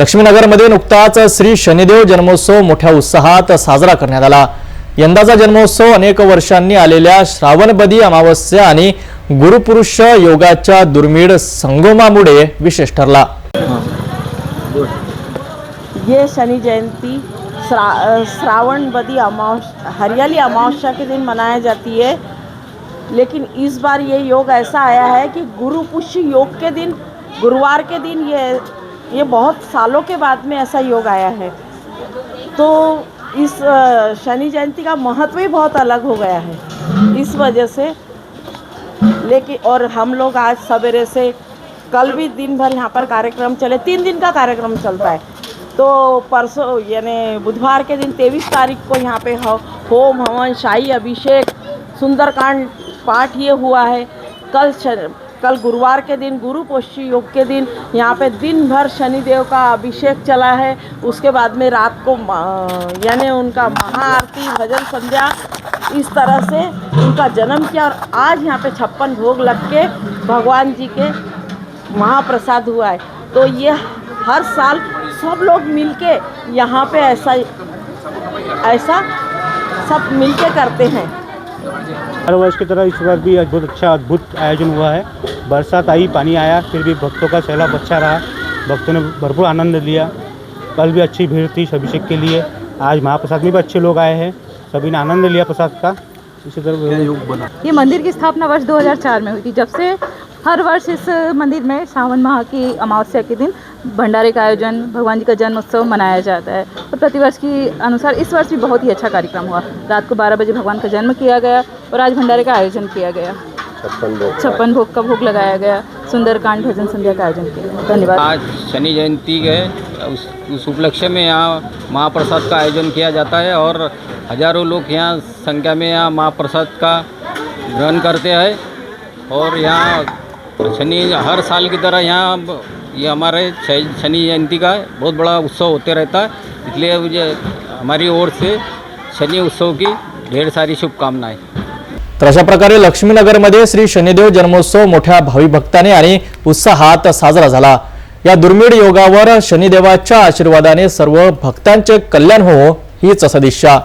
लक्ष्मीनगरमध्ये नुकताच श्री शनिदेव जन्मोत्सव मोठ्या उत्साहात साजरा करण्यात आला. यंदाचा जन्मोत्सव अनेक वर्षांनी आलेल्या श्रावणबदी अमावस्या आणि गुरुपुरुष योगाच्या दुर्मिळ संगमामुळे विशेष ठरला. ये शनि जयंती श्रा, श्रावण बदी अमावस हरियाली अमावस्या के दिन मनाया जाती है। लेकिन इस बार ये योग ऐसा आया है कि गुरुपुष्य योग के दिन गुरुवार के दिन ये ये बहुत सालों के बाद में ऐसा योग आया है। तो इस शनि जयंती का महत्व ही बहुत अलग हो गया है। इस वजह से लेकिन और हम लोग आज सवेरे से कल भी दिन भर यहाँ पर कार्यक्रम चले, तीन दिन का कार्यक्रम चलता है। तो परसों, यानी बुधवार के दिन तेईस तारीख को यहाँ पे होम हवन, शाही अभिषेक, सुंदरकांड पाठ ये हुआ है। कल कल गुरुवार के दिन, गुरु पोष्य योग के दिन, यहाँ पे दिन भर शनिदेव का अभिषेक चला है। उसके बाद में रात को यानी उनका महाआरती, भजन संध्या, इस तरह से उनका जन्म किया और आज यहाँ पे छप्पन भोग लग के भगवान जी के महाप्रसाद हुआ है। तो ये हर साल सब लोग मिलके यहाँ पे ऐसा ऐसा सब मिलके करते हैं। हर वर्ष की तरह इस बार भी आज बहुत अच्छा अद्भुत आयोजन हुआ है। बरसात आई पानी आया फिर भी भक्तों का सैलाब अच्छा रहा। भक्तों ने भरपूर आनंद लिया। कल भी अच्छी भीड़ थी अभिषेक के लिए। आज महाप्रसाद में भी अच्छे लोग आए हैं। सभी ने आनंद लिया प्रसाद का। इसी तरह बना? ये मंदिर की स्थापना वर्ष 2004 में हुई थी जब से हर वर्ष इस मंदिर में सावन माह की अमावस्या के दिन भंडारे का आयोजन भगवान जी का जन्म उत्सव मनाया जाता है। और प्रतिवर्ष की अनुसार इस वर्ष भी बहुत ही अच्छा कार्यक्रम हुआ। रात को 12 बजे भगवान का जन्म किया गया और आज भंडारे का आयोजन किया गया। छप्पन भोग का भोग लगाया गया। सुंदरकांड भजन संध्या का आयोजन किया गया। धन्यवाद। आज शनि जयंती है। उस उस उपलक्ष्य में यहाँ महाप्रसाद का आयोजन किया जाता है और हज़ारों लोग यहाँ संख्या में यहाँ महाप्रसाद का ग्रहण करते हैं। और यहाँ शनि हर साल की तरह यहाँ ये हमारे शनि जयंती का बहुत बड़ा उत्सव होते रहता है इसलिए मुझे हमारी ओर से शनि उत्सव की ढेर सारी शुभकामनाएं। तर अशा प्रकारे लक्ष्मीनगरमध्ये श्री शनिदेव जन्मोत्सव मोठ्या भाविभक्ताने आणि उत्साहात साजरा झाला. या दुर्मिळ योगावर शनिदेवाच्या आशीर्वादाने सर्व भक्तांचे कल्याण हो हीच सदिच्छा